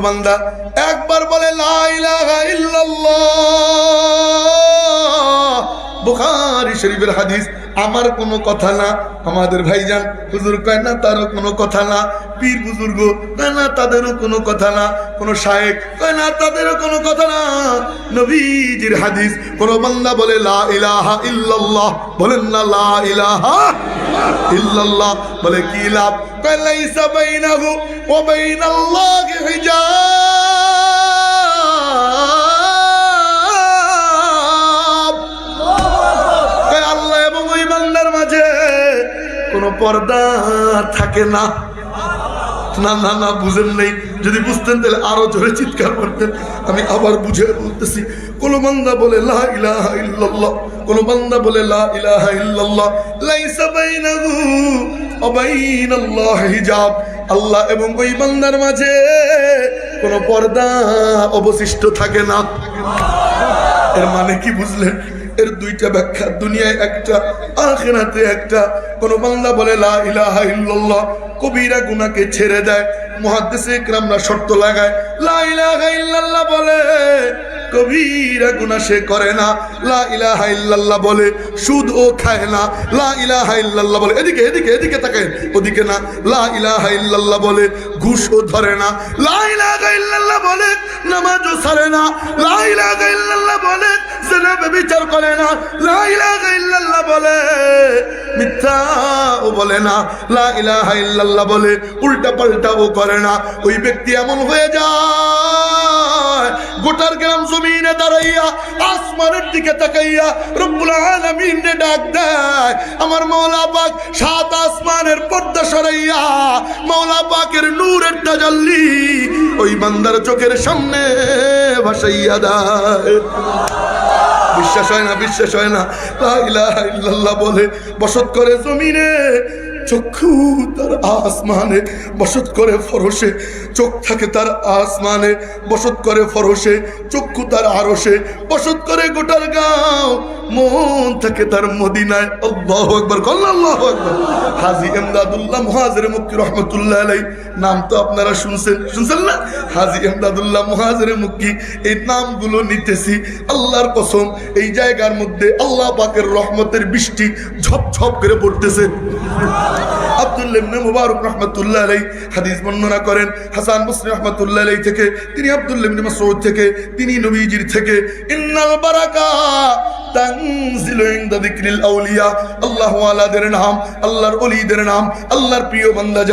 বান্দা একবার বলে বুখারী শরীফের হাদিস, আমার কোনো কথা না। আমাদের ভাইজান হুজুর কয়, না, তারও কোনো কথা না। পীর বুজুর্গ কয়, না, তাদেরও কোনো কথা না। কোনো শায়েক কয়, না, তাদেরও কোনো কথা না। নবীজির হাদিস, কোন বান্দা বলে, লা ইলাহা ইল্লাল্লাহ। বলেন না, লা ইলাহা ইল্লাল্লাহ, বলে, কি লাভ? লাইসা বাইনাহু ওয়া বাইনাল্লাহি হিজাব। আল্লাহ এবং ওই বান্দার মাঝে কোনো পর্দা থাকে না। না না না, বুঝেন নেই। যদি বুঝতেন, তাহলে আরও জোরে চিৎকার করতেন। আমি আবার বুঝে বলতেছি, কোন বান্দা বলে, লা কোন বান্দা বলে, লা আল্লাহ এবং ওই বান্দার মাঝে কোনো পর্দা অবশিষ্ট থাকে না। এর মানে কি বুঝলেন? এর দুইটা ব্যাখ্যা, দুনিয়ায় একটা, আখেরাতে একটা। কোন বান্দা বলে, লা ইলাহা ইল্লাল্লাহ কবিরা গুনাকে ছেড়ে দেয়। মুহাদ্দিসে ইকরামরা শর্ত লাগায়, লা ইলাহা ইল্লাল্লাহ বলে। কবিরা গুনাহ সে করে না। লা ইলাহা ইল্লাল্লাহ বলে, সুদ ও খায় না। লা ইলাহা ইল্লাল্লাহ বলে। এদিকে এদিকে এদিকে তাকায় ওদিকে না। লা ইলাহা ইল্লাল্লাহ বলে ঘুষ ও ধরে না। লা ইলাহা ইল্লাল্লাহ বলে, নামাজও ছাড়ে না। লা ইলাহা ইল্লাল্লাহ বলে জেনা বিচার করে না। লাইলা বলে মিথ্যা ও বলে না। লা বলে উল্টা পাল্টা ও করে না। ওই ব্যক্তি এমন হয়ে যায়, গোটার গ্রাম জমিনে দাঁড়াইয়া, আসমানের দিকে তাকাইয়া, রব্বুল আলামিন ডাক দেয়, আমার পাক সাত আসমানের পর্দা সরাইয়া নূরের ওই বান্দার চোখের সামনে ভাসাইয়া দেয়। বিশ্বাস হয় না, বিশ্বাস হয় না। বলে, বসত করে জমিনে, চক্ষু তার আসমানে, বসত করে ফরসে, চোখ থাকে তার আসমানে, বসত করে ফরসে, চক্ষু তার আরসে, বসত করে গোটার গাঁও মন থেকে তার মদিনায় আল্লাহ একবার আল্লাহ হাজি রহমতুল্লাহ নাম তো আপনারা শুনছেন হাজি এই নামগুলো নিতেছি আল্লাহর কসম, এই জায়গার মধ্যে আল্লাহ পাকের রহমতের বৃষ্টি ঝপঝপ ঝপ করে পড়তেছে। হাদিস করেন। হাসান থেকে, তিনি থেকে তিনি থেকে আউলিয়া। ওয়ালাদের নাম, আল্লাহর নাম, আল্লাহর প্রিয় বান্দা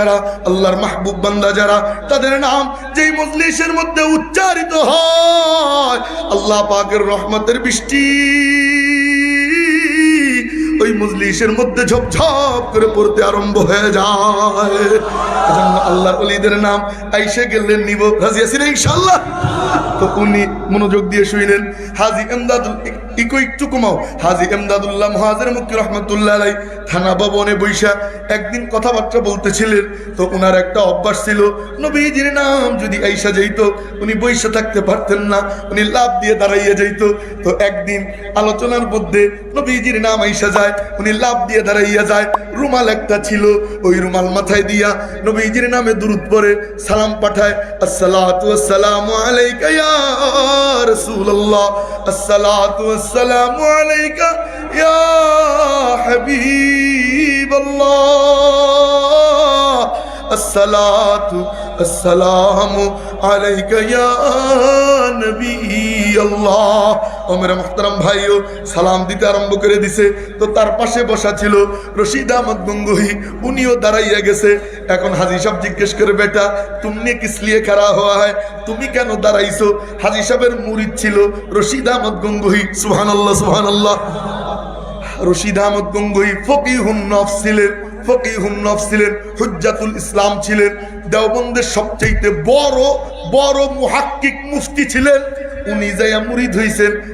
আল্লাহর মাহবুব বান্দা যারা, তাদের নাম যেই মজলিসের মধ্যে উচ্চারিত হয়। আল্লাহ পাকের রহমতের বৃষ্টি ওই মজলিসের মধ্যে ঝপঝপ করে পড়তে আরম্ভ হয়ে যায়। আল্লাহ অলিদের নাম আইসে গেলেন নিব। রাজি আছেন ইনশাল্লাহ তো উনি মনোযোগ দিয়ে শুইলেন। হাজি এমদাদুল ইকো একটু কমাও। হাজি এমদাদুল্লাহ মহাজের মুক্তি রহমতুল্লাহ আলাই থানা ভবনে বৈশা একদিন কথাবার্তা বলতেছিলেন, তো ওনার একটা অভ্যাস ছিল, নবীজির নাম যদি আইসা যাইত, উনি বৈশা থাকতে পারতেন না, উনি লাভ দিয়ে দাঁড়াইয়া যাইত। তো একদিন আলোচনার মধ্যে নবীজির নাম আইসা যায়, উনি লাভ দিয়ে দাঁড়াইয়া যায়, রুমাল একটা ছিল, ওই রুমাল মাথায় দিয়া নবীজির নামে দুরুদ পরে সালাম পাঠায়, আসসালাতু আসসালামু আলাইকা ইয়া আসসালামু আলাইকা ইয়া হাবিবাল্লাহ আসসালাতু আসসালামু আলাইকা ইয়া নবী আল্লাহ ও মেরা মুহতারাম ভাইও, সালাম দিতে আরম্ভ করে দিছে। তো তার পাশে বসা ছিল রশিদ আহমদ গঙ্গোহি, উনিও দাঁড়াইয়া গেছে। এখন হাজি সাহেব জিজ্ঞেস করে, বেটা, তুমি কিস লিয়ে খাড়া হওয়া হয়? তুমি কেন দাঁড়াইছো? হাজি সাহেবের মুরিদ ছিল রশিদ আহমদ গঙ্গোহি। সুবহানাল্লাহ সুবহানাল্লাহ। রশিদ আহমদ গঙ্গোই ফকিহুন নফ ছিলেন। ছিলেন হুজ্জাতুল ইসলাম ছিলেন বড় বড় ছিলেন। উনি যাইয়া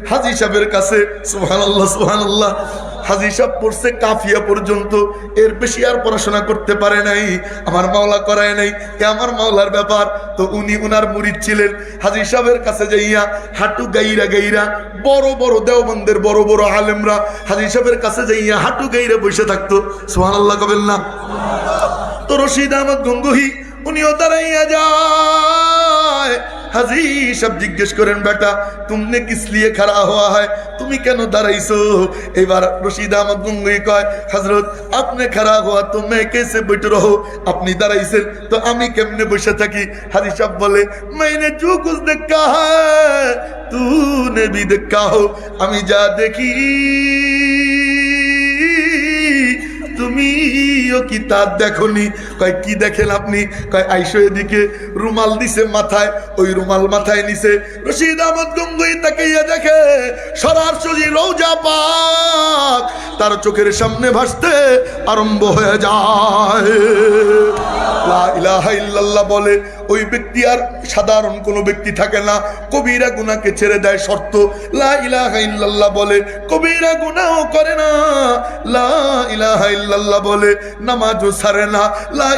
হাজি সাহেবের কাছে। সুবহানাল্লাহ সুবহানাল্লাহ। হাজি সাহেব পড়ছে কাফিয়া পর্যন্ত। এর বেশি আর পড়াশোনা করতে পারে নাই। আমার মাওলা করায় নাই। এ আমার মাওলার ব্যাপার। তো উনি উনার মুরিদ ছিলেন। হাজি সাহেবের কাছে যাইয়া হাঁটু গাইরা গাইরা বড় বড় দেওবন্দের বড় বড় আলেমরা হাজি সাহেবের কাছে যাইয়া হাঁটু গাইরা বসে থাকতো। সুবহানাল্লাহ কবেন না। তো রশিদ আহমদ গঙ্গোহী, উনিও দাঁড়াইয়া যায়। হাজি সব জিজ্ঞেস করেন, বেটা কিসলিয়ে খারা হওয়া হয়? তুমি কেন দাঁড়াইছো? এবার রশিদ আহমদ গঙ্গুই কয় আপনি হওয়া তো কেসে বৈঠে রহো, আপনি দাঁড়াইছেন, তো আমি কেমনে বসে থাকি? হাজি বলে মাইনে জু দেখা তু নে দেখা হো, আমি যা দেখি, তুমিও কি তার দেখনি? কয়, কি দেখেন আপনি? কয়, আইসো এদিকে। রুমাল দিছে মাথায়, ওই রুমাল মাথায় নিছে। রশিদ আহমদ গঙ্গুই তাকে ইয়ে দেখে সরাসরি রৌজা পাক। তার চোখের সামনে ভাসতে আরম্ভ হয়ে যায়। বলে, ওই ব্যক্তি আর সাধারণ কোনো ব্যক্তি থাকে না। কবিরা গুনাকে ছেড়ে দেয় শর্ত। লা বলে, কবিরা গুনাও করে না। লা বলে, নামাজও সারে না।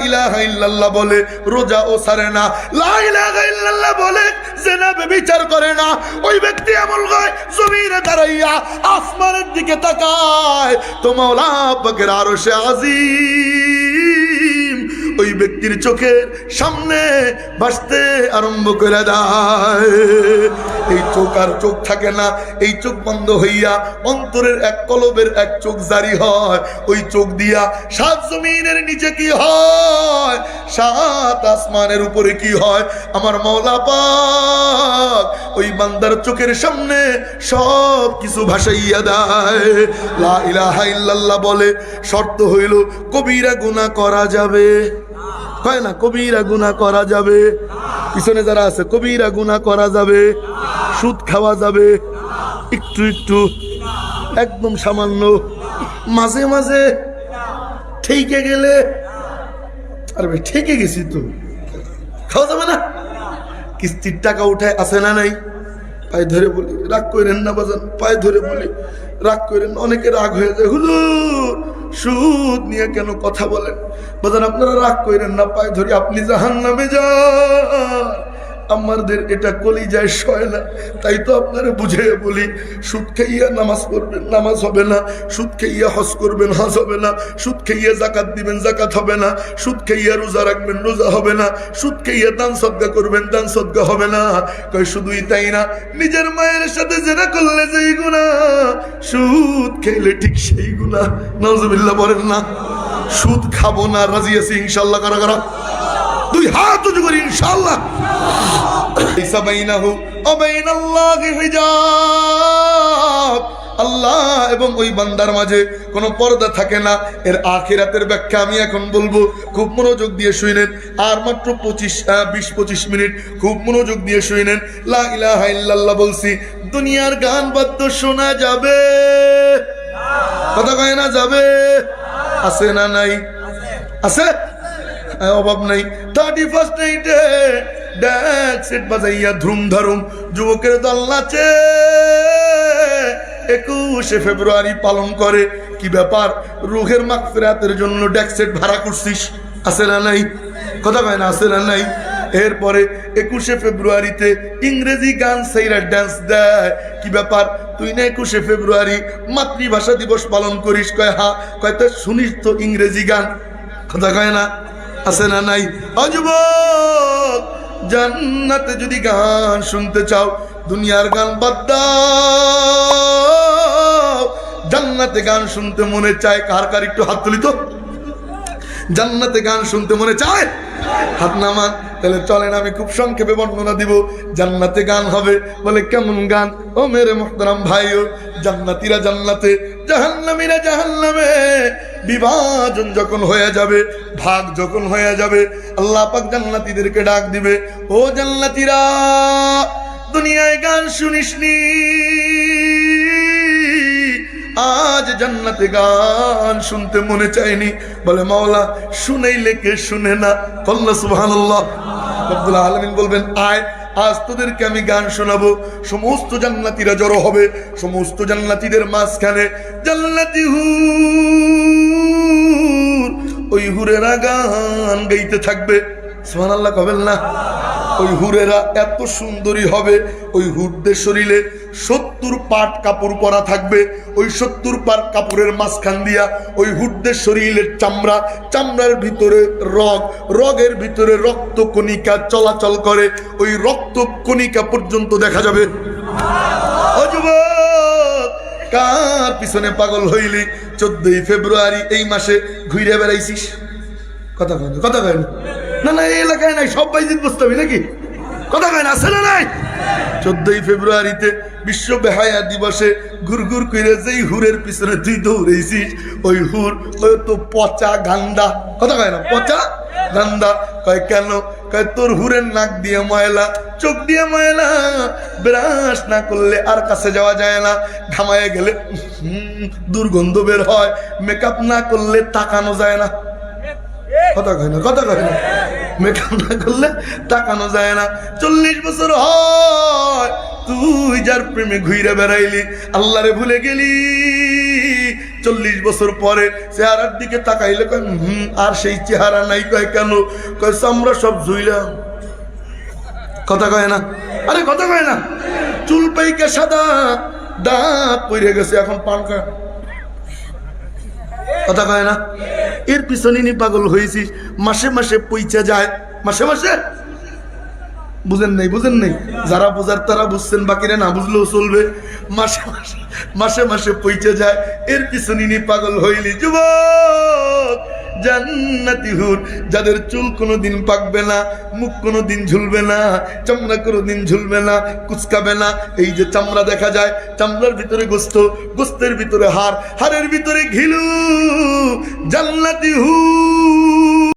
ইলাহা ইল্লাল্লাহ বলে, রোজা ও সারে না। লা ইলাহা ইল্লাল্লাহ বলে জেনাবে বিচার করে না। ওই ব্যক্তি এমন হয় জমিনে দাঁড়াইয়া আসমানের দিকে তাকায়। তো মাওলা পাকের আরও সে আজিম ওই ব্যক্তির চোখের সামনে ভাসতে আরম্ভ করে দেয়। এই চোখ আর চোখ থাকে না, এই চোখ বন্ধ হইয়া অন্তরের এক কলবের এক চোখ জারি হয়। ওই চোখ দিয়া সাত জমিনের নিচে কি হয়? সাত আসমানের উপরে কি হয়? আমার মৌলা পাক ওই বান্দার চোখের সামনে সব কিছু ভাসাইয়া দেয়। লা ইলাহা ইল্লাল্লাহ বলে, শর্ত হইল কবিরা গুনাহ করা যাবে। কয় না, কবিরা গুনাহ করা যাবে। পিছনে যারা আছে, কবিরা গুনাহ করা যাবে। সুদ খাওয়া যাবে। একটু একটু, একদম সামান্য। মাঝে মাঝে ঠেকে গেলে, আরে ভাই ঠেকে গেছি তো। খাওয়া যাবে না। কিস্তির টাকা উঠায় আসে না নাই? পায়ে ধরে বলি, রাগ করেন না বাজান, পায়ে ধরে বলি, রাগ করেন। অনেকে রাগ হয়ে যায়, হুজুর! সুদ নিয়ে কেন কথা বলেন? বোঝেন আপনারা রাগ করেন না, পায়ে ধরি আপনি জাহান নামে যান। আমাদের এটা কলি যায় সয় না। তাই তো আপনারা বুঝে বলি, সুদ খাইয়া নামাজ পড়বেন, নামাজ হবে না। সুদ খাইয়া হজ করবেন, হজ হবে না। সুদ খাইয়া জাকাত দিবেন জাকাত হবে না। সুদ খাইয়া রোজা রাখবেন, রোজা হবে না। সুদ খাইয়া দান সদ্গা করবেন, দান সদ্গা হবে না। কই শুধুই তাই না, নিজের মায়ের সাথে জেনা করলে যেই গুণা সুদ খেলে ঠিক সেই গুণা নজবিল্লা বলেন না, সুদ খাব না, রাজি আছি ইনশাল্লাহ কারা কারা? দুই হাত উঁচু করি ইনশাল্লাহ আল্লাহ এবং ওই বান্দার মাঝে কোনো পর্দা থাকে না। এর আখিরাতের ব্যাখ্যা আমি এখন বলব, খুব মনোযোগ দিয়ে শুনেন আর মাত্র পঁচিশ বিশ, পঁচিশ মিনিট খুব মনোযোগ দিয়ে শুনেন লা ইলাহা ইল্লাল্লাহ বলছি, দুনিয়ার গান বাদ্য শোনা যাবে। কথা কয় না যাবে? আছে না নাই? আছে। অভাব নাই। থার্টি ফার্স্ট নাইটে ড্যাক সেট বাজাইয়া ধুম ধারুম, যুবকের দল নাচে। একুশে ফেব্রুয়ারি পালন করে। কি ব্যাপার? রুহের মাগফিরাতের জন্য ড্যাক সেট ভাড়া করছিস? আছে না নাই? কথা কয় না, আছে না নাই? এরপরে একুশে ফেব্রুয়ারিতে ইংরেজি গান সেইরা ড্যান্স দেয়। কি ব্যাপার? তুই না একুশে ফেব্রুয়ারি মাতৃভাষা দিবস পালন করিস? কয়, হা, কয়, তো শুনিস তো ইংরেজি গান? কথা কয় না? আছে না নাই? অযুবক জান্নাতে যদি গান শুনতে চাও, দুনিয়ার গান বাদ জান্নাতে গান শুনতে মনে চায়, কার কার একটু হাত তুলি তো? জান্নাতে গান শুনতে মনে চায়? হাত নামান, তাহলে চলেন, আমি খুব সংক্ষেপে বর্ণনা দিব। জান্নাতে গান হবে বলে কেমন গান? ও মেরে মোহতারাম ভাইও, জান্নাতিরা জান্নাতে, জাহান্নামীরা জাহান্নামে। বিভাজন যখন হয়ে যাবে, ভাগ যখন হয়ে যাবে, আল্লাহ পাক জান্নাতীদেরকে ডাক দিবে, ও জান্নাতীরা, দুনিয়ায় গান শুনিসনি আজ জান্নাতে গান শুনতে মনে চায়নি। বলে, মাওলা, শুনাইলে কে শুনে না? কল্লা সুবহানাল্লাহ। আব্দুল আলমিন বলবেন, আয় আজ তোদেরকে আমি গান শোনাবো। সমস্ত জান্নাতিরা জড়ো হবে। সমস্ত জান্নাতিদের মাঝখানে জান্নাতি হু ওই হুরেরা গান গাইতে থাকবে। সোহান আল্লাহ কবেন না? ওই হুরেরা এত সুন্দরী হবে, ওই হুরদের শরীরে সত্তর পাট কাপড় পরা থাকবে, ওই সত্তর পাট কাপড়ের মাঝখান দিয়া ওই হুরদের শরীরের চামড়া, চামড়ার ভিতরে রগ, রগের ভিতরে রক্ত কণিকা চলাচল করে, ওই রক্ত কণিকা পর্যন্ত দেখা যাবে। কার পিছনে পাগল হইলি? চোদ্দই ফেব্রুয়ারি এই মাসে ঘুরে বেড়াইছিস? কথা কথা কয় না না, এই এলাকায় নাই, সব বাইজিত বুঝতে হবে নাকি? কথা কয় না, আছে না নাই? চোদ্দই ফেব্রুয়ারিতে বিশ্ব বেহায়া দিবসে ঘুর ঘুর করে যেই হুরের পিছনে তুই দৌড়েছিস ওই হুর, ওই তো পচা গান্দা। কথা কয় না, পচা গান্দা। কয়, কেন? কয়, তোর হুরের নাক দিয়ে ময়লা, চোখ দিয়ে ময়লা। ব্রাশ না করলে আর কাছে যাওয়া যায় না। ঘামায় গেলে দুর্গন্ধ বের হয়। মেকআপ না করলে তাকানো যায় না। কথা কয় না, কথা কয় না। মেকআপ না করলে তাকানো যায় না। চল্লিশ বছর হয়, তুই যার প্রেমে ঘুরে বেড়াইলি, আল্লাহরে ভুলে গেলি। চল্লিশ বছর পরে চেহারার দিকে তাকাইলে কয়, হুম, আর সেই চেহারা নাই কয় কেন? কয় আমরা সব ঝুইলাম। কথা কয় না? আরে, কথা কয় না? চুল পাইকে সাদা, দাঁত পড়ে গেছে, এখন পান কথা কয় না? এর পিছনে নি পাগল হয়েছিস। মাসে মাসে পইচা যায়। মাসে মাসে? বুঝেন নাই বুঝেন নাই। যারা বোঝার তারা বুঝছেন, বাকিরা না বুঝলেও চলবে। মাসে মাসে মাসে মাসে পইচা যায়। এর পিছনে নি পাগল হইলি, যুবক! জান্নাতি হুর, যাদের চুল কোনো দিন পাকবে না, মুখ কোনো দিন ঝুলবে না, চামড়া কোনো দিন ঝুলবে না, কুচকাবে না। এই যে চামড়া দেখা যায়, চামড়ার ভিতরে গোস্ত, গোস্তের ভিতরে হাড়, হাড়ের ভিতরে ঘিলু। জান্নাতি হুর।